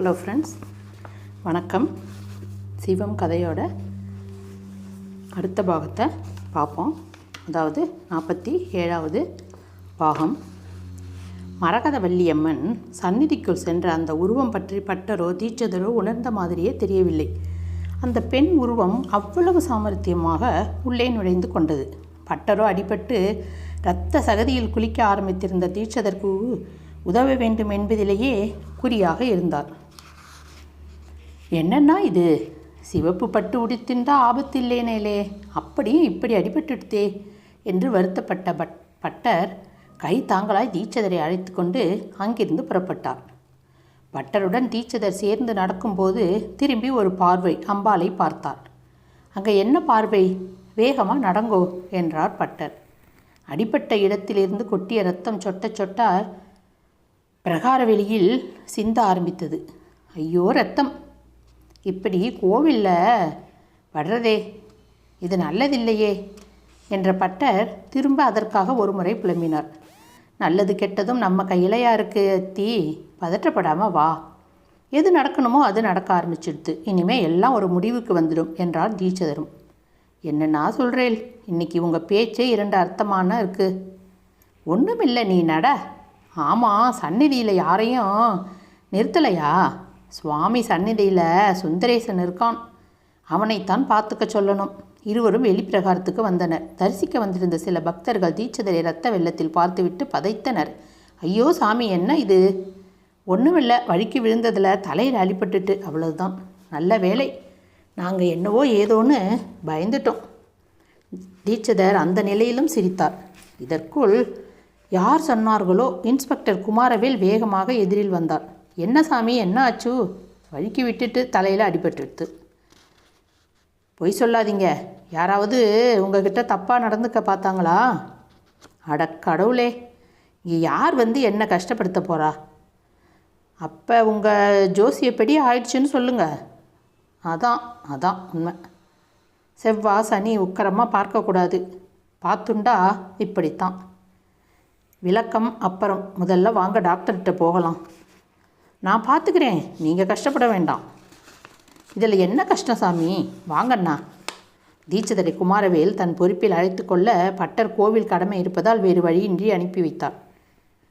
Hello friends வணக்கம். சிவம் கதையோட அடுத்த பாகத்தை பார்ப்போம். அதாவது நாற்பத்தி ஏழாவது பாகம். மரகதவல்லியம்மன் சந்நிதிக்குள் சென்ற அந்த உருவம் பற்றி பட்டரோ தீட்சதரோ உணர்ந்த மாதிரியே தெரியவில்லை. அந்த பெண் உருவம் அவ்வளவு சாமர்த்தியமாக உள்ளே நுழைந்து கொண்டது. பட்டரோ அடிபட்டு இரத்த சகதியில் குளிக்க ஆரம்பித்திருந்த தீட்சதற்கு உதவ வேண்டும் என்பதிலேயே குறியாக இருந்தார். என்னன்னா இது? சிவப்பு பட்டு உடுத்தின்றா ஆபத்து இல்லேனேலே அப்படியும் இப்படி அடிபட்டுடுத்தே என்று வருத்தப்பட்ட பட் பட்டர் கை தாங்களாய் தீட்சதரை அழைத்து கொண்டு அங்கிருந்து புறப்பட்டார். பட்டருடன் தீட்சதர் சேர்ந்து நடக்கும்போது திரும்பி ஒரு பார்வை அம்பாளை பார்த்தார் அங்கே என்ன பார்வை? வேகமாக நடங்கோ என்றார் பட்டர். அடிப்பட்ட இடத்திலிருந்து கொட்டிய ரத்தம் சொட்ட சொட்ட பிரகார வெளியில் சிந்த ஆரம்பித்தது. ஐயோ ரத்தம் இப்படி கோவிலில் படுறதே இது நல்லதில்லையே என்ற பட்டர் திரும்ப அதற்காக ஒரு முறை புலம்பினார். நல்லது கெட்டதும் நம்ம கையிலையா இருக்கு தீ. பதற்றப்படாமல் வா. எது நடக்கணுமோ அது நடக்க ஆரம்பிச்சிடுது. இனிமேல் எல்லாம் ஒரு முடிவுக்கு வந்துடும் என்றார் தீட்சதரும். நான் சொல்கிறேன் இன்னைக்கு உங்கள் பேச்சே இரண்டு அர்த்தமான இருக்கு. ஒன்றுமில்லை நீ நட. ஆமாம் சந்நிதியில் யாரையும் நிறுத்தலையா? சுவாமி சந்நிதியில் சுந்தரேசன் இருக்கான். அவனைத்தான் பார்த்துக்க சொல்லணும். இருவரும் வெளிப்பிரகாரத்துக்கு வந்தனர். தரிசிக்க வந்திருந்த சில பக்தர்கள் தீட்சதரை ரத்த வெள்ளத்தில் பார்த்துவிட்டு பதைத்தனர். ஐயோ சாமி என்ன இது? ஒன்றுமில்லை வழிக்கு விழுந்ததில் தலையில் அடிபட்டுட்டு அவ்வளவுதான். நல்ல வேலை நாங்கள் என்னவோ ஏதோன்னு பயந்துட்டோம். தீட்சிதர் அந்த நிலையிலும் சிரித்தார். இதற்குள் யார் சொன்னார்களோ? இன்ஸ்பெக்டர் குமாரவேல் வேகமாக எதிரில் வந்தார். என்ன சாமி என்ன ஆச்சு? வழுக்கி விட்டுட்டு தலையில் அடிபட்டுடுத்து பொய் சொல்லாதீங்க. யாராவது உங்ககிட்ட தப்பாக நடந்துக்க பார்த்தாங்களா? அட கடவுளே இங்கே யார் வந்து என்ன கஷ்டப்படுத்த போகிறா அப்போ உங்கள் ஜோசியப்படி ஆயிடுச்சுன்னு சொல்லுங்கள் அதான் அதான் உண்மை. செவ்வாய் சனி உக்கரமாக பார்க்கக்கூடாது பார்த்துண்டா இப்படித்தான். விளக்கம் அப்புறம். முதல்ல வாங்க டாக்டர்கிட்ட போகலாம். நான் பார்த்துக்கிறேன். நீங்கள் கஷ்டப்பட வேண்டாம். இதில் என்ன கஷ்டம் சாமி? வாங்கண்ணா. தீட்சிதரை குமாரவேல் தன் பொறுப்பில் அழைத்து கொள்ள பட்டர் கோவில் கடமை இருப்பதால் வேறு வழியின்றி அனுப்பி வைத்தார்.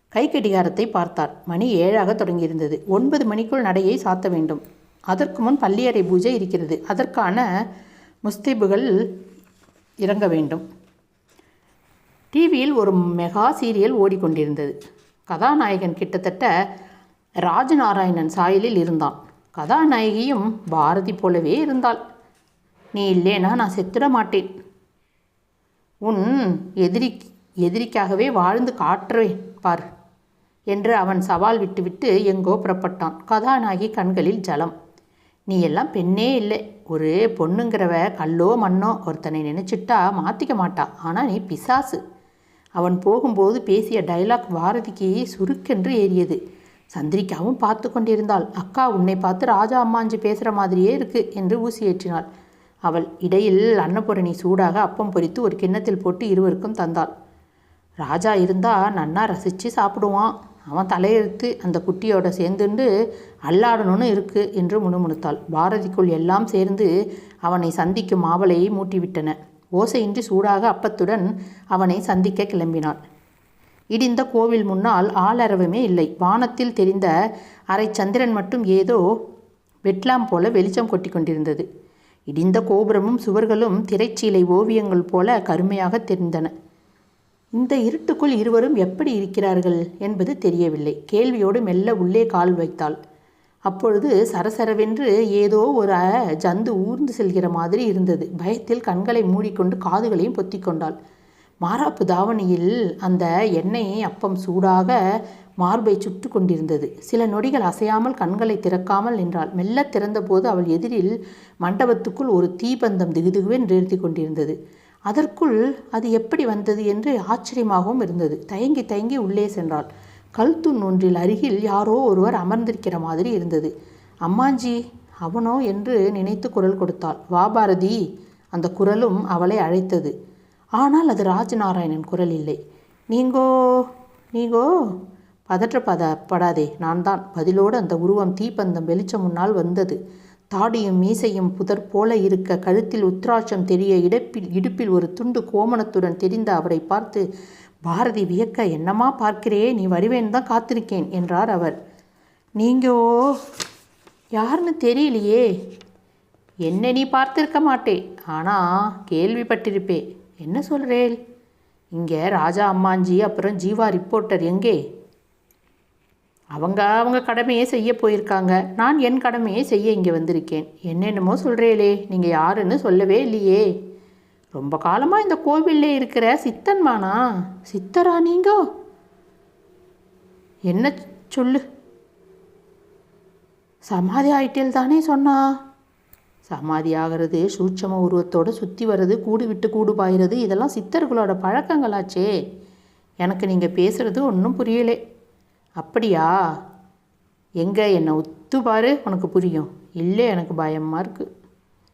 கை கடிகாரத்தை பார்த்தார். மணி ஏழாக தொடங்கியிருந்தது. ஒன்பது மணிக்குள் நடையை சாத்த வேண்டும். அதற்கு முன் பள்ளியறை பூஜை இருக்கிறது. அதற்கான முஸ்தீபுகள் இறங்க வேண்டும். டிவியில் ஒரு மெகா சீரியல் ஓடிக்கொண்டிருந்தது. கதாநாயகன் கிட்டத்தட்ட ராஜநாராயணன் சாயலில் இருந்தான். கதாநாயகியும் பாரதி போலவே இருந்தாள். நீ இல்லைனா நான் செத்துட மாட்டேன். உன் எதிரி எதிரிக்காகவே வாழ்ந்து காட்டுறேன் பார் என்று அவன் சவால் விட்டுவிட்டு எங்கோ புறப்பட்டான். கதாநாயகி கண்களில் ஜலம். நீ எல்லாம் பெண்ணே இல்லை. ஒரு பொண்ணுங்கிறவ கல்லோ மண்ணோ ஒருத்தனை நினச்சிட்டா மாற்றிக்க மாட்டா. ஆனால் நீ பிசாசு. அவன் போகும்போது பேசிய டைலாக் பாரதிக்கு சுருக்கென்று ஏறியது. சந்திரிக்காவும் பார்த்து கொண்டிருந்தாள். அக்கா உன்னை பார்த்து ராஜா அம்மாஞ்சி பேசுகிற மாதிரியே இருக்கு என்று ஊசி ஏற்றினாள் அவள் இடையில் அன்னபூரணி சூடாக அப்பம் பொறித்து ஒரு கிண்ணத்தில் போட்டு இருவருக்கும் தந்தாள். ராஜா இருந்தா நன்னா ரசித்து சாப்பிடுவான். அவன் தலையெழுத்து அந்த குட்டியோட சேர்ந்துண்டு அல்லாடணும்னு இருக்கு என்று முணுமுணுத்தாள். பாரதிக்குள் எல்லாம் சேர்ந்து அவனை சந்திக்கும் ஆவலை மூட்டிவிட்டன. ஓசையின்றி சூடாக அப்பத்துடன் அவனை சந்திக்க கிளம்பினாள். இடிந்த கோவில் முன்னால் ஆளரவமே இல்லை. வானத்தில் தெரிந்த அரை சந்திரன் மட்டும் ஏதோ வெட்லாம் போல வெளிச்சம் கொட்டி கொண்டிருந்தது. இடிந்த கோபுரமும் சுவர்களும் திரைச்சீலை ஓவியங்கள் போல கருமையாக தெரிந்தன. இந்த இருட்டுக்குள் இருவரும் எப்படி இருக்கிறார்கள் என்பது தெரியவில்லை. கேள்வியோடு மெல்ல உள்ளே கால் வைத்தாள். அப்பொழுது சரசரவென்று ஏதோ ஒரு ஜந்து ஊர்ந்து செல்கிற மாதிரி இருந்தது. பயத்தில் கண்களை மூடிக்கொண்டு காதுகளையும் பொத்திக்கொண்டாள் மாறாப்பு தாவணியில் அந்த எண்ணெய் அப்பம் சூடாக மார்பை சுட்டு கொண்டிருந்தது. சில நொடிகள் அசையாமல் கண்களை திறக்காமல் நின்றாள். மெல்ல திறந்தபோது அவள் எதிரில் மண்டபத்துக்குள் ஒரு தீபந்தம் திகுதிகுவென்று நிறுத்தி கொண்டிருந்தது. அதற்குள் அது எப்படி வந்தது என்று ஆச்சரியமாகவும் இருந்தது. தயங்கி தயங்கி உள்ளே சென்றாள். கல்துண் ஒன்றில் அருகில் யாரோ ஒருவர் அமர்ந்திருக்கிற மாதிரி இருந்தது. அம்மாஞ்சி அவனோ? என்று நினைத்து குரல் கொடுத்தாள். வாபாரதி அந்த குரலும் அவளை அழைத்தது. ஆனால் அது ராஜநாராயணன் குரல் இல்லை. நீங்கோ நீங்கோ பதற்றப்பத படாதே நான் தான் பதிலோடு அந்த உருவம் தீப்பந்தம் வெளிச்சம் முன்னால் வந்தது. தாடியும் மீசையும் புதர் போல இருக்க கழுத்தில் உத்ராட்சம் தெரிய இடுப்பில் இடுப்பில் ஒரு துண்டு கோமணத்துடன் தெரிந்த அவரை பார்த்து பாரதி வியக்க என்னமா பார்க்கிறே? நீ வருவேன் தான் காத்திருக்கேன் என்றார் அவர். நீங்கோ யாருன்னு தெரியலையே. என்ன நீ பார்த்திருக்க மாட்டே. ஆனால் கேள்விப்பட்டிருப்பே. என்ன சொல்கிறேல் இங்கே ராஜா அம்மாஞ்சி அப்புறம் ஜீவா ரிப்போர்ட்டர் எங்கே? அவங்க அவங்க கடமையை செய்ய போயிருக்காங்க. நான் என் கடமையை செய்ய இங்கே வந்திருக்கேன். என்னென்னமோ சொல்கிறேளே நீங்கள் யாருன்னு சொல்லவே இல்லையே. ரொம்ப காலமாக இந்த கோவிலில் இருக்கிற சித்தன்மானா சித்தரா நீங்க? என்ன சொல்லு. சமாதி ஆயிட்டேல் தானே சொன்னா? சமாதி ஆகிறது சூட்சம உருவத்தோடு சுற்றி வர்றது கூடு விட்டு கூடு பாயிறது இதெல்லாம் சித்தர்களோட பழக்கங்களாச்சே. எனக்கு நீங்கள் பேசுகிறது ஒன்றும் புரியலே. அப்படியா? எங்கே என்னை ஒத்துப்பாரு உனக்கு புரியும். இல்லை எனக்கு பயமாக இருக்குது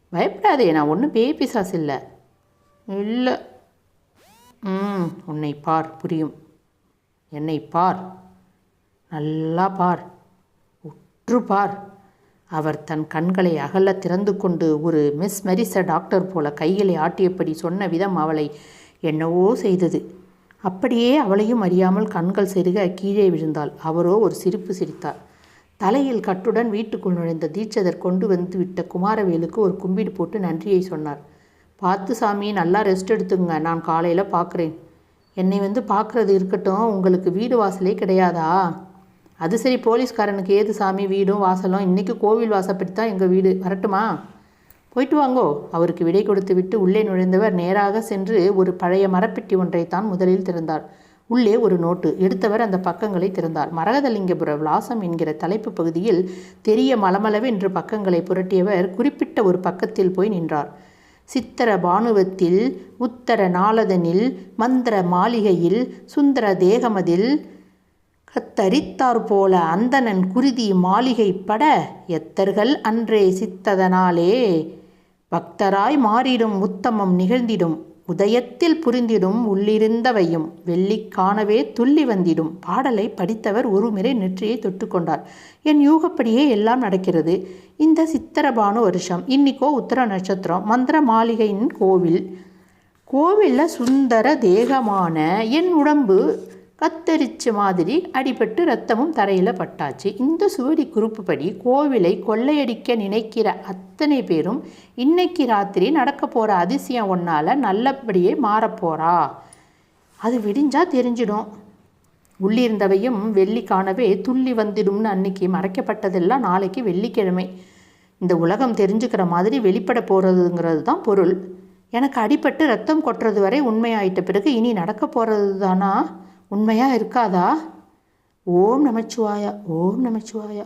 பயப்படாதே நான் ஒன்றும் பேய் இல்லை. இல்லை. ம் உன்னை பார் புரியும். என்னை பார். நல்லா பார். உற்று பார். அவர் தன் கண்களை அகல திறந்து கொண்டு ஒரு மிஸ் மெரிச டாக்டர் போல கைகளை ஆட்டியபடி சொன்ன விதம் அவளை என்னவோ செய்தது. அப்படியே அவளையும் அறியாமல் கண்கள் செருக கீழே விழுந்தாள். அவரோ ஒரு சிரிப்பு சிரித்தார். தலையில் கட்டுடன் வீட்டுக்குள் நுழைந்த தீட்சதர் கொண்டு வந்து விட்ட குமாரவேலுக்கு ஒரு கும்பிடு போட்டு நன்றியை சொன்னார். பார்த்து சாமி நல்லா ரெஸ்ட் எடுத்துங்க. நான் காலையில் பார்க்குறேன் என்னை வந்து பார்க்குறது இருக்கட்டும். உங்களுக்கு வீடு வாசலே கிடையாதா? அது சரி போலீஸ்காரனுக்கு ஏது சாமி? வீடும் வாசலும்? இன்றைக்கி கோவில் வாசப்படி தான் எங்கள் வீடு? வரட்டுமா? போயிட்டு வாங்கோ. அவருக்கு விடை கொடுத்து விட்டு உள்ளே நுழைந்தவர் நேராக சென்று ஒரு பழைய மரப்பெட்டி ஒன்றை தான் முதலில் திறந்தார். உள்ளே ஒரு நோட்டு. எடுத்தவர் அந்த பக்கங்களை திறந்தார். மரகதலிங்கபுர விலாசம் என்கிற தலைப்பு பகுதியில் தெரிய மலமளவென்று பக்கங்களை புரட்டியவர் குறிப்பிட்ட ஒரு பக்கத்தில் போய் நின்றார். சித்தர பானுவத்தில் உத்தர நாளதனில் மந்திர மாளிகையில் சுந்தர தேகமதில் கத்தரித்தார் போல அந்தணன் குருதி மாளிகை பட எத்தர்கள் அன்றே சித்ததனாலே. பக்தராய் மாறிடும் உத்தமம் நிகழ்ந்திடும் உதயத்தில் புரிந்திடும் உள்ளிருந்தவையும் வெள்ளி காணவே துள்ளி வந்திடும். பாடலை படித்தவர் ஒருமுறை நெற்றியை தொட்டுக்கொண்டார் என் யூகப்படியே எல்லாம் நடக்கிறது. இந்த சித்திரபானு வருஷம் இன்னிக்கோ உத்தர நட்சத்திரம் மந்திர மாளிகையின் கோவில். கோவிலில் சுந்தர தேகமான என் உடம்பு கத்தரிச்ச மாதிரி அடிபட்டு ரத்தமும் தரையில் பட்டாச்சு. இந்த சுவடி குறிப்புப்படி கோவிலை கொள்ளையடிக்க நினைக்கிற அத்தனை பேரும் இன்னைக்கு ராத்திரி நடக்க போகிற அதிசயம் ஒன்றால் நல்லபடியே மாறப்போறா அது விடிஞ்சால் தெரிஞ்சிடும். உள்ளிருந்தவையும் வெள்ளி காணவே துள்ளி வந்துடும்னு அன்னைக்கு மறைக்கப்பட்டதெல்லாம் நாளைக்கு வெள்ளிக்கிழமை. இந்த உலகம் தெரிஞ்சுக்கிற மாதிரி வெளிப்பட போகிறதுங்கிறது தான் பொருள். எனக்கு அடிபட்டு ரத்தம் கொட்டுறது வரை உண்மையாயிட்ட பிறகு இனி நடக்க போகிறது தானா உண்மையாக இருக்காதா? ஓம் நமச்சிவாயா ஓம் நமச்சிவாயா.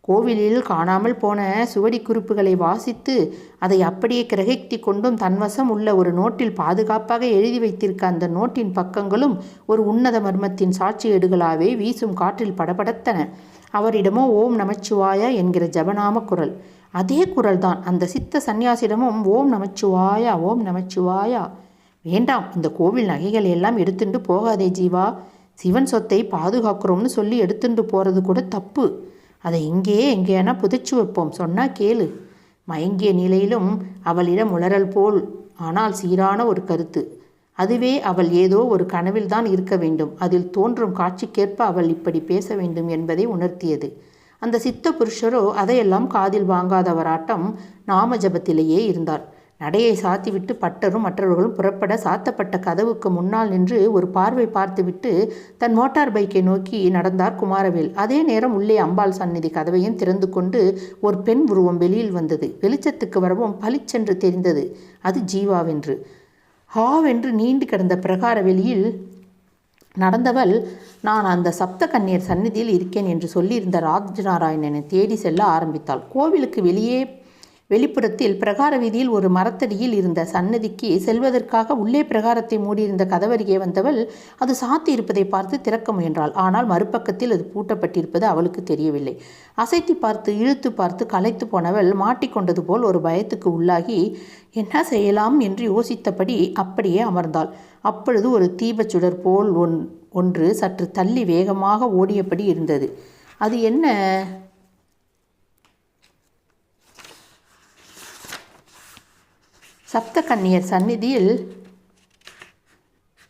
கோவிலில் காணாமல் போன சுவடி குறிப்புகளை வாசித்து அதை அப்படியே கிரகித்து கொண்டும் தன்வசம் உள்ள ஒரு நோட்டில் பாதுகாப்பாக எழுதி வைத்திருக்க அந்த நோட்டின் பக்கங்களும் ஒரு உன்னத மர்மத்தின் சாட்சி ஏடுகளாவே வீசும் காற்றில் படபடத்தன. அவரிடமோ ஓம் நமச்சிவாயா என்கிற ஜபநாம குரல். அதே குரல்தான் அந்த சித்த சந்நியாசிடமும் ஓம் நமச்சிவாயா ஓம் நமச்சிவாயா. வேண்டாம் இந்த கோவில் நகைகள் எல்லாம் எடுத்துட்டு போகாதே ஜீவா. சிவன் சொத்தை பாதுகாக்கிறோம்னு சொல்லி எடுத்துட்டு போகிறது கூட தப்பு. அதை இங்கேயே எங்கேயானா புதைச்சு வைப்போம். சொன்னால் கேளு. மயங்கிய நிலையிலும் அவளிடம் உளறல் போல். ஆனால் சீரான ஒரு கருத்து. அதுவே அவள் ஏதோ ஒரு கனவில்தான் இருக்க வேண்டும். அதில் தோன்றும் காட்சிக்கேற்ப அவள் இப்படி பேச வேண்டும் என்பதை உணர்த்தியது. அந்த சித்த புருஷரோ அதையெல்லாம் காதில் வாங்காதவராட்டம் நாம ஜபத்திலேயே இருந்தார். நடையை சாத்திவிட்டு பட்டரும் மற்றவர்களும் புறப்பட சாத்தப்பட்ட கதவுக்கு முன்னால் நின்று ஒரு பார்வை பார்த்துவிட்டு தன் மோட்டார் பைக்கை நோக்கி நடந்தார் குமாரவேல். அதே நேரம் உள்ளே அம்பாள் சந்நிதி கதவையும் திறந்து கொண்டு ஒரு பெண் உருவம் வெளியில் வந்தது. வெளிச்சத்துக்கு வரவும் பளிச்சென்று தெரிந்தது. அது ஜீவாவென்று. ஹாவென்று நீண்டு கிடந்த பிரகார வெளியில் நடந்தவள் நான் அந்த சப்த கன்னியர் சந்நிதியில் இருக்கேன் என்று சொல்லியிருந்த ராஜநாராயணனை தேடி செல்ல ஆரம்பித்தாள். கோவிலுக்கு வெளியே வெளிப்புறத்தில் பிரகார வீதியில் ஒரு மரத்தடியில் இருந்த சன்னதிக்கு செல்வதற்காக உள்ளே பிரகாரத்தை மூடியிருந்த கதவருகே வந்தவள் அது சாத்தி இருப்பதை பார்த்து திறக்க முயன்றாள். ஆனால் மறுபக்கத்தில் அது பூட்டப்பட்டிருப்பது அவளுக்கு தெரியவில்லை. அசைத்து பார்த்து இழுத்து பார்த்து களைத்து போனவள் மாட்டிக்கொண்டது போல் ஒரு பயத்துக்கு உள்ளாகி என்ன செய்யலாம்? என்று யோசித்தபடி அப்படியே அமர்ந்தாள். அப்பொழுது ஒரு தீபச்சுடர் போல் ஒன் ஒன்று சற்று தள்ளி வேகமாக ஓடியபடி இருந்தது. அது என்ன? சப்த கன்னியர் சந்நிதியில்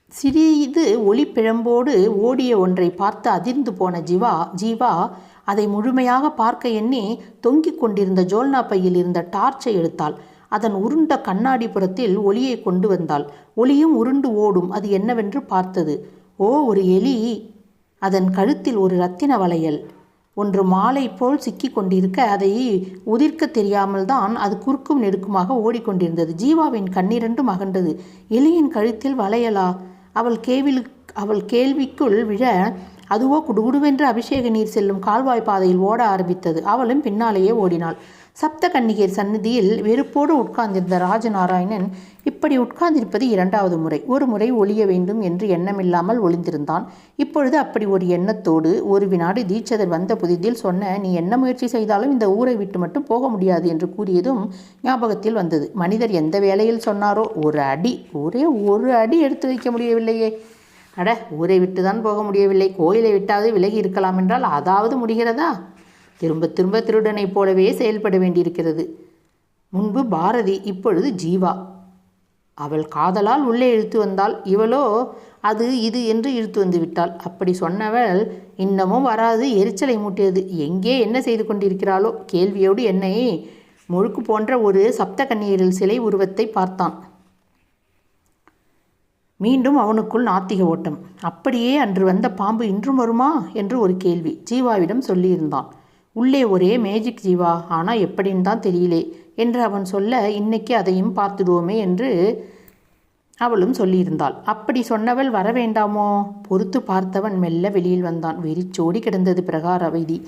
சிறிது ஒளிப்பிழம்போடு ஓடிய ஒன்றை பார்த்து அதிர்ந்து போன ஜீவா ஜீவா அதை முழுமையாக பார்க்க எண்ணி தொங்கிக் கொண்டிருந்த ஜோல்னா பையில் இருந்த டார்ச்சை எடுத்தாள். அதன் உருண்ட கண்ணாடி புறத்தில் ஒளியை கொண்டு வந்தாள். ஒளியும் உருண்டு ஓடும். அது என்னவென்று பார்த்தது. ஓ ஒரு எலி. அதன் கழுத்தில் ஒரு ரத்தின வளையல். ஒன்று மாலை போல் சிக்கி கொண்டிருக்க அதை உதிர்க்க தெரியாமல் தான் அது குறுக்கும் நெடுக்குமாக ஓடிக்கொண்டிருந்தது. ஜீவாவின் கண்ணிரண்டும் அகண்டது எலியின் கழுத்தில் வளையலா. அவள் கேவில் அவள் கேள்விக்குள் விழ அதுவோ குடுகுடுவென்று அபிஷேக நீர் செல்லும் கால்வாய் பாதையில் ஓட ஆரம்பித்தது. அவளும் பின்னாலேயே ஓடினாள். சப்த கன்னிகர் சந்நிதியில் வெறுப்போடு உட்கார்ந்திருந்த ராஜநாராயணன் இப்படி உட்கார்ந்திருப்பது இரண்டாவது முறை. ஒரு முறை ஒளிய வேண்டும் என்று எண்ணமில்லாமல் ஒளிந்திருந்தான். இப்பொழுது அப்படி ஒரு எண்ணத்தோடு ஒரு வினாடி தீட்சதர் வந்த புதிதில் சொன்ன நீ என்ன முயற்சி செய்தாலும் இந்த ஊரை விட்டு மட்டும் போக முடியாது என்று கூறியதும் ஞாபகத்தில் வந்தது. மனிதர் எந்த வேலையில் சொன்னாரோ ஒரு அடி ஒரே ஒரு அடி எடுத்து வைக்க முடியவில்லையே. அட ஊரை விட்டு தான் போக முடியவில்லை. கோயிலை விட்டாவது விலகி இருக்கலாம் என்றால் அதாவது முடிகிறதா? திரும்ப திரும்ப திருடனைப் போலவே செயல்பட வேண்டியிருக்கிறது. முன்பு பாரதி இப்பொழுது ஜீவா. அவள் காதலால் உள்ளே இழுத்து வந்தாள். இவளோ அது இது என்று இழுத்து வந்து விட்டாள். அப்படி சொன்னவள் இன்னமும் வராது. எரிச்சலை மூட்டியது. எங்கே என்ன செய்து கொண்டிருக்கிறாளோ? கேள்வியோடு என்னை முழுக்கு போன்ற ஒரு சப்த கண்ணீரில் சிலை உருவத்தை பார்த்தான். மீண்டும் அவனுக்குள் நாத்திக ஓட்டம். அப்படியே அன்று வந்த பாம்பு இன்றும் வருமா? என்று ஒரு கேள்வி. ஜீவாவிடம் சொல்லியிருந்தான். உள்ளே ஒரே மேஜிக் ஜீவா. ஆனால் எப்படின்னு தான் தெரியலே என்று அவன் சொல்ல இன்னைக்கு அதையும் பார்த்துடுவோமே என்று அவளும் சொல்லியிருந்தாள். அப்படி சொன்னவள் வர வேண்டாமோ? பொறுத்து பார்த்தவன் மெல்ல வெளியில் வந்தான். வெறிச்சோடி கிடந்தது பிரகார வைதி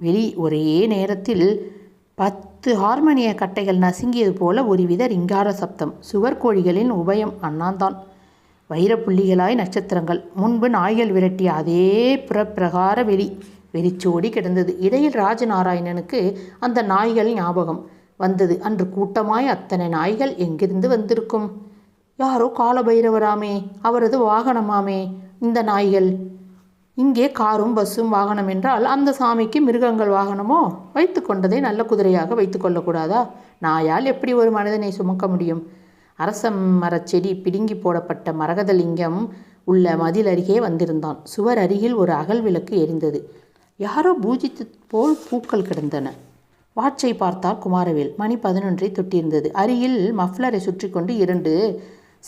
வெளி ஒரே நேரத்தில் பத்து ஹார்மோனிய கட்டைகள் நசுங்கியது போல ஒருவித ரிங்கார சப்தம். சுவர் கோழிகளின் உபயம் அண்ணாந்தான். வைரப்புள்ளிகளாய் நட்சத்திரங்கள். முன்பு நாய்கள் விரட்டிய அதே புறப்பிரகார வெளி வெறிச்சோடி கிடந்தது. இடையில் ராஜநாராயணனுக்கு அந்த நாய்கள் ஞாபகம் வந்தது. அன்று கூட்டமாய் அத்தனை நாய்கள் எங்கிருந்து வந்திருக்கும்? யாரோ காலபைரவராமே அவரது வாகனமாமே இந்த நாய்கள் இங்கே காரும் பஸ்ஸும் வாகனம் என்றால் அந்த சாமிக்கு மிருகங்கள் வாகனமோ? வைத்து கொண்டதை நல்ல குதிரையாக வைத்து கொள்ளக்கூடாதா? நாயால் எப்படி ஒரு மனிதனை சுமக்க முடியும்? அரச மரச்செடி பிடுங்கி போடப்பட்ட மரகதலிங்கம் உள்ள மதில் அருகே வந்திருந்தான். சுவர் அருகில் ஒரு அகல் விளக்கு எரிந்தது. யாரோ பூஜித்து போல் பூக்கள் கிடந்தன. வாட்சை பார்த்தார் குமாரவேல். மணி பதினொன்றை தொட்டியிருந்தது அருகில் மஃப்ளரை சுற்றி கொண்டு இரண்டு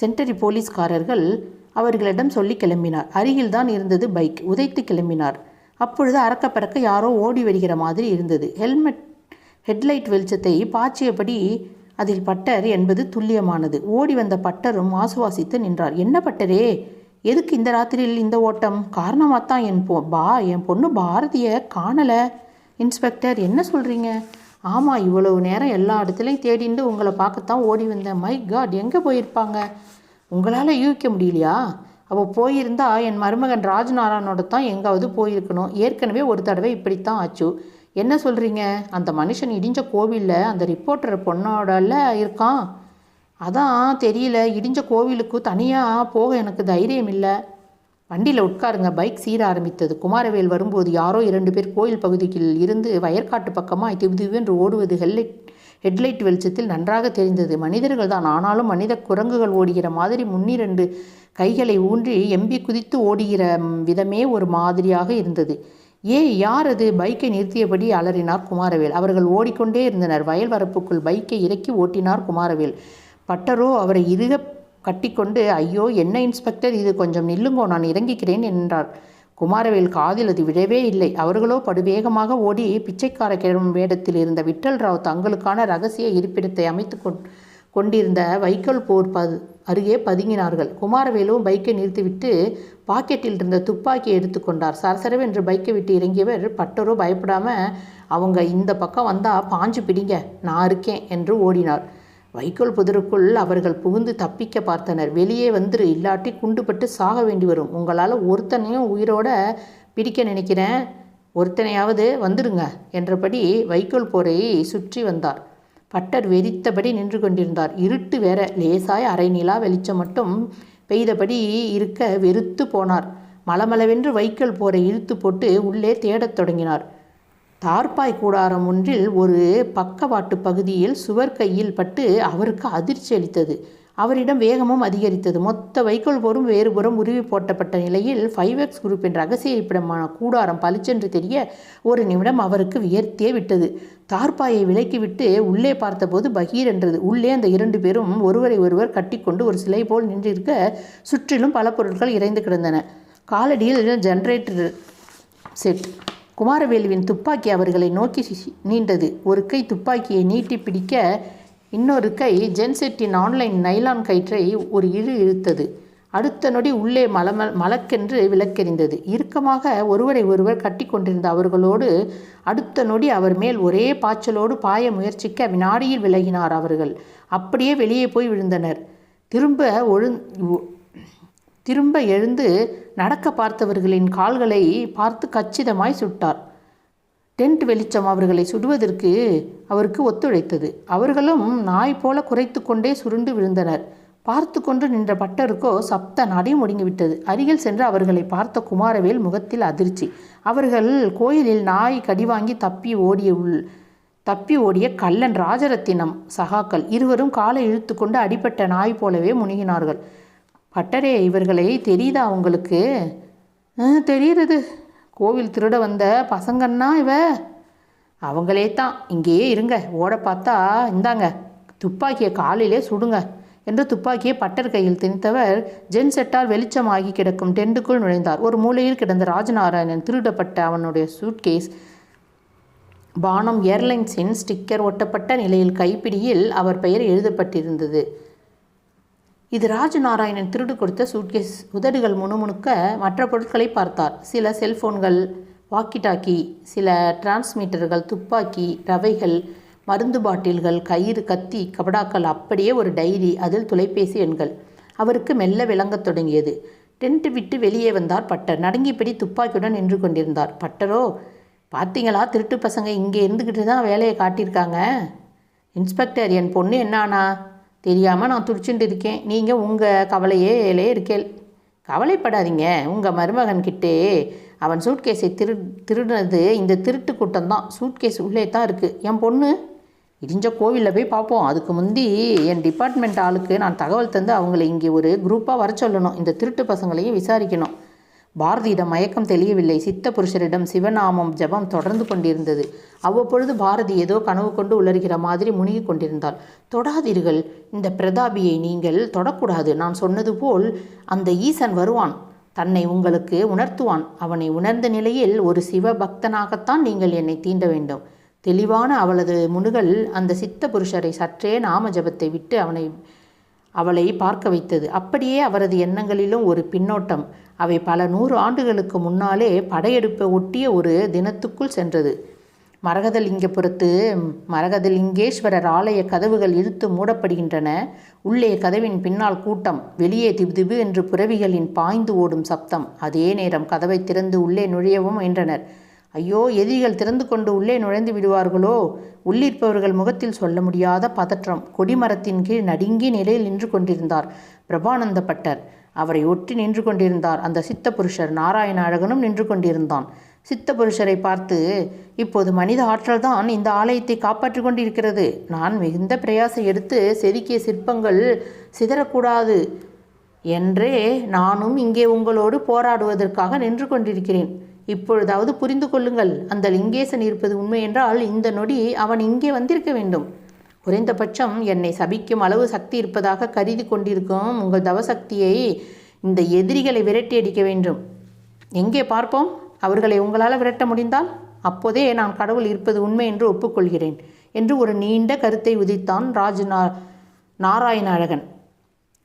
சென்டரி போலீஸ்காரர்கள் அவர்களிடம் சொல்லி கிளம்பினார். அருகில்தான் இருந்தது பைக். உதைத்து கிளம்பினார். அப்பொழுது அறக்க பறக்க யாரோ ஓடி வருகிற மாதிரி இருந்தது. ஹெல்மெட் ஹெட்லைட் வெளிச்சத்தை பாய்ச்சியபடி அதில் பட்டர் என்பது துல்லியமானது. ஓடி வந்த பட்டரும் ஆசுவாசித்து நின்றார். என்ன பட்டரே எதுக்கு இந்த ராத்திரியில் இந்த ஓட்டம்? காரணமாகத்தான் என் பொ பா என் பொண்ணு பாரதியை காணலை. இன்ஸ்பெக்டர் என்ன சொல்கிறீங்க ஆமாம் இவ்வளவு நேரம் எல்லா இடத்துலையும் தேடிண்டு உங்களை பார்க்கத்தான் ஓடி வந்தேன். மை காட் எங்கே போயிருப்பாங்க? உங்களால் யூகிக்க முடியலையா? அவள் போயிருந்தா என் மருமகன் ராஜ்நாராயணோட தான் எங்காவது போயிருக்கணும். ஏற்கனவே ஒரு தடவை இப்படித்தான் ஆச்சு. என்ன சொல்கிறீங்க அந்த மனுஷன் இடிஞ்ச கோவிலில் அந்த ரிப்போர்ட்டர் பொண்ணோடல இருக்கான். அதான் தெரியல. இடிஞ்ச கோவிலுக்கு தனியாக போக எனக்கு தைரியம் இல்லை. வண்டியில் உட்காருங்க. பைக் சீர ஆரம்பித்தது. குமாரவேல் வரும்போது யாரோ இரண்டு பேர் கோயில் பகுதியில் இருந்து வயற்காட்டு பக்கமாக திவுதிவென்று ஓடுவது ஹெல்லைட் ஹெட்லைட் வெளிச்சத்தில் நன்றாக தெரிந்தது. மனிதர்கள் தான் ஆனாலும் மனித குரங்குகள் ஓடுகிற மாதிரி முன்னிரண்டு கைகளை ஊன்றி எம்பி குதித்து ஓடுகிற விதமே ஒரு மாதிரியாக இருந்தது. ஏ யார் அது? பைக்கை நிறுத்தியபடி அலறினார் குமாரவேல். அவர்கள் ஓடிக்கொண்டே இருந்தனர். வயல் வரப்புக்குள் பைக்கை இறக்கி ஓட்டினார் குமாரவேல். பட்டரோ அவரை இறுக கட்டிக்கொண்டு ஐயோ என்ன இன்ஸ்பெக்டர்? இது கொஞ்சம் நில்லுங்கோ நான் இறங்கிக்கிறேன் என்றார். குமாரவேல் காதில் அது விழவே இல்லை. அவர்களோ படுவேகமாக ஓடி பிச்சைக்கார கிழமும் வேடத்தில் இருந்த விட்டல் ராவ் தங்களுக்கான ரகசிய இருப்பிடத்தை அமைத்து கொண்டிருந்த வைக்கோல் போர் பது அருகே பதுங்கினார்கள். குமாரவேலும் பைக்கை நிறுத்திவிட்டு பாக்கெட்டில் இருந்த துப்பாக்கியை எடுத்துக்கொண்டார் சரசரவென்று பைக்கை விட்டு இறங்கியவர் பட்டரோ பயப்படாமல் அவங்க இந்த பக்கம் வந்தால் பாஞ்சு பிடிங்க நான் இருக்கேன் என்று ஓடினார். வைக்கோல் புதருக்குள் அவர்கள் புகுந்து தப்பிக்க பார்த்தனர். வெளியே வந்துரு இல்லாட்டி குண்டுபட்டு சாக வேண்டி வரும். உங்களால் ஒருத்தனையும் உயிரோட பிடிக்க நினைக்கிறேன். ஒருத்தனையாவது வந்துடுங்க என்றபடி வைக்கோல் போரை சுற்றி வந்தார். பட்டர் வெறித்தபடி நின்று கொண்டிருந்தார். இருட்டு வேற லேசாய் அரை நிலா வெளிச்சம் மட்டும் பெய்தபடி இருக்க வெறுத்து போனார். மலமளவென்று வைக்கோல் போரை இழுத்து போட்டு உள்ளே தேடத் தொடங்கினார். தார்பாய் கூடாரம் ஒன்றில் ஒரு பக்கவாட்டு பகுதியில் சுவர் கையில் பட்டு அவருக்கு அதிர்ச்சி அளித்தது. அவரிடம் வேகமும் அதிகரித்தது. மொத்த வைக்கோல் போரும் வேறுபுறம் உருவி போட்டப்பட்ட நிலையில் ஃபைவ் எக்ஸ் குரூப் என்ற ரகசிய இருப்பிடமான கூடாரம் பளிச்சென்று தெரிய ஒரு நிமிடம் அவருக்கு வியர்த்தே விட்டது. தார்பாயை விலக்கிவிட்டு உள்ளே பார்த்தபோது பகீர் என்றது. உள்ளே அந்த இரண்டு பேரும் ஒருவரை ஒருவர் கட்டிக்கொண்டு ஒரு சிலை போல் நின்றிருக்க சுற்றிலும் பல பொருட்கள் இறைந்து கிடந்தன. காலடியில் ஜென்ரேட்டர் செட் குமாரவேலுவின் துப்பாக்கி அவர்களை நோக்கி சி- நீண்டது. ஒரு கை துப்பாக்கியை நீட்டி பிடிக்க இன்னொரு கை ஜென்செட்டின் ஆன்லைன் நைலான் கயிற்றை ஒரு இழு இழுத்தது. அடுத்த நொடி உள்ளே மலம மலக்கென்று விளக்கெறிந்தது இறுக்கமாக ஒருவரை ஒருவர் கட்டி கொண்டிருந்த அவர்களோடு அடுத்த நொடி அவர் மேல் ஒரே பாய்ச்சலோடு பாய முயற்சிக்க வினாடியில் விலகினார் அவர்கள். அப்படியே வெளியே போய் விழுந்தனர். திரும்ப ஒழு திரும்ப எழுந்து நடக்க பார்த்தவர்களின் கால்களை பார்த்து கச்சிதமாய் சுட்டார். டென்ட் வெளிச்சம் அவர்களை சுடுவதற்கு அவருக்கு ஒத்துழைத்தது. அவர்களும் நாய் போல குறைத்து கொண்டே சுருண்டு விழுந்தனர். பார்த்து கொண்டு நின்ற பட்டருக்கோ சப்த நாடி முடுங்கிவிட்டது. அருகில் சென்று அவர்களை பார்த்த குமாரவேல் முகத்தில் அதிர்ச்சி. அவர்கள் கோயிலில் நாய் கடிவாங்கி தப்பி ஓடிய உள் தப்பி ஓடிய கள்ளன் ராஜரத்தினம் சகாக்கள் இருவரும் காலை இழுத்துக்கொண்டு அடிபட்ட நாய் போலவே முனுகினார்கள் பட்டரே இவர்களை தெரியுதா உங்களுக்கு? "ஆ, தெரியுறது. கோவில் திருட வந்த பசங்கன்னா இவ. அவங்களே தான். இங்கேயே இருங்க. ஓட பார்த்தா இந்தாங்க. துப்பாக்கியை காலையிலே சுடுங்க என்று துப்பாக்கியை பட்டர் கையில் திணித்தவர் ஜென் செட்டால் வெளிச்சமாகி கிடக்கும் டெண்டுக்குள் நுழைந்தார். ஒரு மூலையில் கிடந்த ராஜநாராயணன் திருடப்பட்ட அவனுடைய சூட்கேஸ் பானம் ஏர்லைன்ஸின் ஸ்டிக்கர் ஒட்டப்பட்ட நிலையில் கைப்பிடியில் அவர் பெயர் எழுதப்பட்டிருந்தது. இது ராஜநாராயணன் திருடு கொடுத்த சூட்கேஸ். உதடுகள் முணுமுணுக்க மற்ற பொருட்களை பார்த்தார். சில செல்போன்கள் வாக்கி டாக்கி சில டிரான்ஸ்மீட்டர்கள் துப்பாக்கி ரவைகள் மருந்து பாட்டில்கள் கயிறு கத்தி கபடாக்கள் அப்படியே ஒரு டைரி அதில் தொலைபேசி எண்கள். அவருக்கு மெல்ல விளங்கத் தொடங்கியது. டென்ட் விட்டு வெளியே வந்தார் பட்டர். நடுங்கிப்படி துப்பாக்கியுடன் நின்று கொண்டிருந்தார். பட்டரோ பார்த்தீங்களா? திருட்டு பசங்க இங்கே இருந்துக்கிட்டு தான் வேலையை காட்டியிருக்காங்க. இன்ஸ்பெக்டர் என் பொண்ணு என்னானா தெரியாமல் நான் துடிச்சுட்டு இருக்கேன். நீங்கள் உங்கள் கவலையிலே இருக்கேள். கவலைப்படாதீங்க. உங்கள் மருமகன்கிட்டே அவன் சூட்கேஸை திரு திருடினது இந்த திருட்டு கூட்டம்தான். சூட்கேஸ் உள்ளே தான் இருக்குது என் பொண்ணு? இடிஞ்ச கோவிலில் போய் பார்ப்போம். அதுக்கு முந்தி என் டிபார்ட்மெண்ட் ஆளுக்கு நான் தகவல் தந்து அவங்கள இங்கே ஒரு குரூப்பாக வர சொல்லணும். இந்த திருட்டு பசங்களையும் விசாரிக்கணும். பாரதியிடம் மயக்கம் தெளியவில்லை. சித்த புருஷரிடம் சிவநாமம் ஜெபம் தொடர்ந்து கொண்டிருந்தது. அவ்வப்பொழுது பாரதி ஏதோ கனவு கொண்டு உளறுகிற மாதிரி முழுகி கொண்டிருந்தாள். தொடாதீர்கள் இந்த பிரதாபியை நீங்கள் தொடக்கூடாது. நான் சொன்னது போல் அந்த ஈசன் வருவான் தன்னை உங்களுக்கு உணர்த்துவான். அவனை உணர்ந்த நிலையில் ஒரு சிவ பக்தனாகத்தான் நீங்கள் என்னை தீண்ட வேண்டும். தெளிவான அவளது முனுகல் அந்த சித்த புருஷரை சற்றே நாம ஜபத்தை விட்டு அவனை அவளை பார்க்க வைத்தது. அப்படியே அவரது எண்ணங்களிலும் ஒரு பின்னோட்டம். அவை பல நூறு ஆண்டுகளுக்கு முன்னாலே படையெடுப்பை ஒட்டிய ஒரு தினத்துக்குள் சென்றது. மரகதலிங்கபுரத்து மரகதலிங்கேஸ்வரர் ஆலய கதவுகள் இழுத்து மூடப்படுகின்றன. உள்ளே கதவின் பின்னால் கூட்டம். வெளியே திபுதிபு என்று புறவிகளின் பாய்ந்து ஓடும் சப்தம். அதே நேரம் கதவை திறந்து உள்ளே நுழையவும் முயன்றனர். ஐயோ எதிரிகள் திறந்து கொண்டு உள்ளே நுழைந்து விடுவார்களோ? உள்ளிருப்பவர்கள் முகத்தில் சொல்ல முடியாத பதற்றம். கொடிமரத்தின் கீழ் நடுங்கி நிலையில் நின்று கொண்டிருந்தார் பிரபானந்த பட்டர் அவரை ஒட்டி நின்று கொண்டிருந்தார் அந்த சித்த புருஷர் நாராயண அழகனும் நின்று கொண்டிருந்தான். சித்த புருஷரை பார்த்து இப்போது மனித ஆற்றல் தான் இந்த ஆலயத்தை காப்பாற்றிக் கொண்டிருக்கிறது. நான் மிகுந்த பிரயாசம் எடுத்து செதுக்கிய சிற்பங்கள் சிதறக்கூடாது. என்றே நானும் இங்கே உங்களோடு போராடுவதற்காக நின்று கொண்டிருக்கிறேன். இப்பொழுதாவது புரிந்து கொள்ளுங்கள். அந்த லிங்கேசன் இருப்பது உண்மை என்றால் இந்த நொடி அவன் இங்கே வந்திருக்க வேண்டும். குறைந்தபட்சம் என்னை சபிக்கும் அளவு சக்தி இருப்பதாக கருதி கொண்டிருக்கும் உங்கள் தவசக்தியை இந்த எதிரிகளை விரட்டி அடிக்க வேண்டும். எங்கே பார்ப்போம்? அவர்களை உங்களால் விரட்ட முடிந்தால்? அப்போதே நான் கடவுள் இருப்பது உண்மை என்று ஒப்புக்கொள்கிறேன் என்று ஒரு நீண்ட கருத்தை உதித்தான் ராஜ் நாராயண அழகன்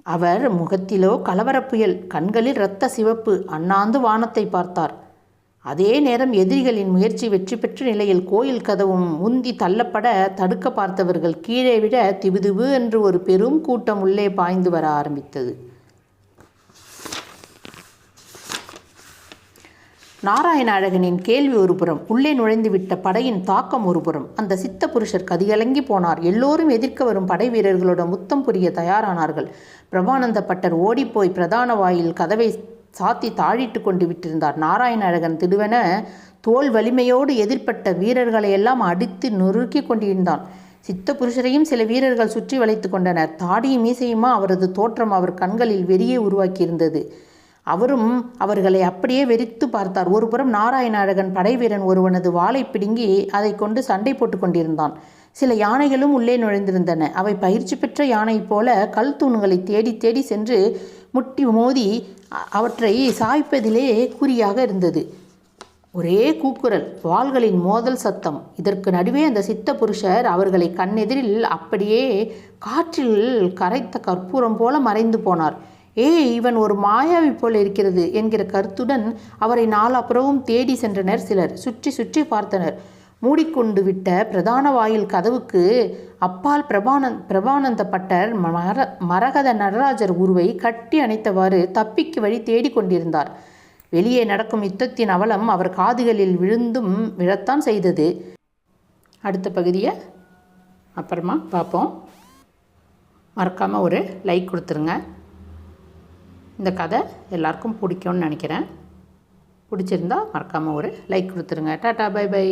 அவர் முகத்திலோ கலவரப்புயல் கண்களில் இரத்த சிவப்பு அண்ணாந்து வானத்தை பார்த்தார். அதே நேரம் எதிரிகளின் முயற்சி வெற்றி பெற்ற நிலையில் கோயில் கதவும் முந்தி தள்ளப்பட தடுக்க பார்த்தவர்கள் கீழே விட திபுதிபு என்று ஒரு பெரும் கூட்டம் உள்ளே பாய்ந்து வர ஆரம்பித்தது. நாராயண அழகனின் கேள்வி ஒருபுறம் உள்ளே நுழைந்துவிட்ட படையின் தாக்கம் ஒருபுறம் அந்த சித்த புருஷர் கதிகலங்கி போனார். எல்லோரும் எதிர்க்க வரும் படை வீரர்களோட முத்தம் புரிய தயாரானார்கள். பிரபானந்த பட்டர் ஓடிப்போய் பிரதான வாயில் கதவை சாத்தி தாழிட்டு கொண்டு விட்டிருந்தார். நாராயண அழகன் திடுவென தோல் வலிமையோடு எதிர்ப்பட்ட வீரர்களை எல்லாம் அடித்து நொறுக்கி கொண்டிருந்தான். சித்த புருஷரையும் சில வீரர்கள் சுற்றி வளைத்து கொண்டனர். தாடியும் மீசையுமா அவரது தோற்றம் அவர் கண்களில் வெறியே உருவாக்கியிருந்தது. அவரும் அவர்களை அப்படியே வெறித்து பார்த்தார். ஒருபுறம் நாராயண அழகன் படைவீரன் ஒருவனது வாளை பிடுங்கி அதை கொண்டு சண்டை போட்டு கொண்டிருந்தான். சில யானைகளும் உள்ளே நுழைந்திருந்தன. அவை பயிற்சி பெற்ற யானை போல கல் தூண்களை தேடி தேடி சென்று முட்டி மோதி அவற்றை சாய்ப்பதிலே குறியாக இருந்தது. ஒரே கூக்குரல் வாள்களின் மோதல் சத்தம். இதற்கு நடுவே அந்த சித்த புருஷர் அவர்களை கண்ணெதிரில் அப்படியே காற்றில் கரைத்த கற்பூரம் போல மறைந்து போனார். ஏய் இவன் ஒரு மாயாவி போல இருக்கிறது என்கிற கருத்துடன் அவரை நாலாப்புறவும் தேடி சென்றனர் சிலர். சுற்றி சுற்றி பார்த்தனர். மூடிக்கொண்டு விட்ட பிரதான வாயில் கதவுக்கு அப்பால் பிரபானந்த் பிரபானந்த பட்டர் மர மரகத நடராஜர் உருவை கட்டி அணைத்தவாறு தப்பிக்கு வழி தேடிக் கொண்டிருந்தார். வெளியே நடக்கும் யுத்தத்தின் அவலம் அவர் காதுகளில் விழுந்தும் விழத்தான் செய்தது. அடுத்த பகுதியை அப்புறமா பார்ப்போம். மறக்காமல் ஒரு லைக் கொடுத்துருங்க. இந்த கதை எல்லாருக்கும் பிடிக்கும்னு நினைக்கிறேன். பிடிச்சிருந்தா மறக்காமல் ஒரு லைக் கொடுத்துருங்க. Tata bye by